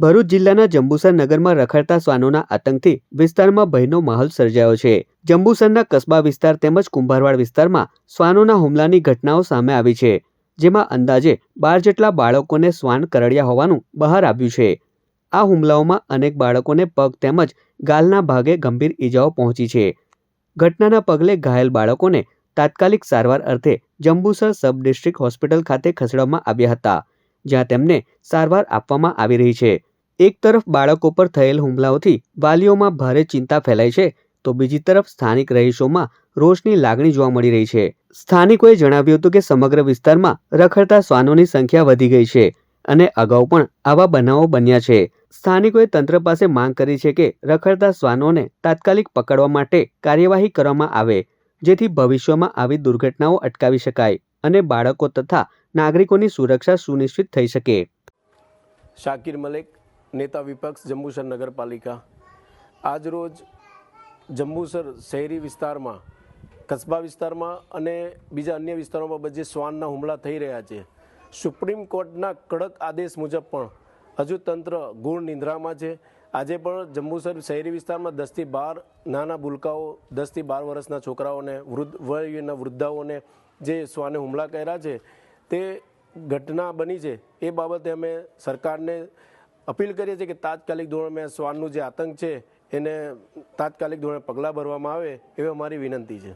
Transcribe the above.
ભરૂચ જિલ્લાના જંબુસર નગરમાં રખડતા શ્વાનોના આતંકથી વિસ્તારમાં ભયનો માહોલ સર્જાયો છે. જંબુસરના કસ્બા વિસ્તાર તેમજ કુંભારવાડ વિસ્તારમાં શ્વાનોના હુમલાની ઘટનાઓ સામે આવી છે, જેમાં અંદાજે બાર જેટલા બાળકોને શ્વાન કરડ્યા હોવાનું બહાર આવ્યું છે. આ હુમલાઓમાં અનેક બાળકોને પગ તેમજ ગાલના ભાગે ગંભીર ઈજાઓ પહોંચી છે. ઘટનાના પગલે ઘાયલ બાળકોને તાત્કાલિક સારવાર અર્થે જંબુસર સબ ડિસ્ટ્રિક્ટ હોસ્પિટલ ખાતે ખસેડવામાં આવ્યા હતા, જ્યાં તેમને સારવાર આપવામાં આવી રહી છે. એક તરફ બાળકો પર થયેલ હુમલાઓથી વાલીઓમાં ભારે ચિંતા ફેલાઈ છે, તો બીજી તરફ સ્થાનિક રહીશોમાં રોષની લાગણી જોવા મળી રહી છે. સ્થાનિકોએ જણાવ્યું હતું કે સમગ્ર વિસ્તારમાં રખડતા શ્વાનોની સંખ્યા વધી ગઈ છે અને અગાઉ પણ આવા બનાવો બન્યા છે. સ્થાનિકોએ તંત્ર પાસે માંગ કરી છે કે રખડતા શ્વાનોને તાત્કાલિક પકડવા માટે કાર્યવાહી કરવામાં આવે, જેથી ભવિષ્યમાં આવી દુર્ઘટનાઓ અટકાવી શકાય અને બાળકો તથા નાગરિકોની સુરક્ષા સુનિશ્ચિત થઈ શકે. શાકિર મલેક. નેતા વિપક્ષ જંબુસર નગરપાલિકા. આજરોજ જંબુસર શહેરી વિસ્તારમાં, કસ્બા વિસ્તારમાં અને બીજા અન્ય વિસ્તારોમાં બધે શ્વાનના હુમલા થઈ રહ્યા છે. સુપ્રીમ કોર્ટના કડક આદેશ મુજબ પણ હજુ તંત્ર ગુણ નિંદ્રામાં છે. આજે પણ જંબુસર શહેરી વિસ્તારમાં દસથી બાર નાના ભૂલકાઓ દસથી બાર વર્ષના છોકરાઓને, વૃદ્ધ વયના વૃદ્ધાઓને જે શ્વાને હુમલા કર્યા છે, તે ઘટના બની છે. એ બાબતે અમે સરકારને અપીલ કરીએ છીએ કે તાત્કાલિક ધોરણે શ્વાનનું જે આતંક છે, એને તાત્કાલિક ધોરણે પગલાં ભરવામાં આવે એવી અમારી વિનંતી છે.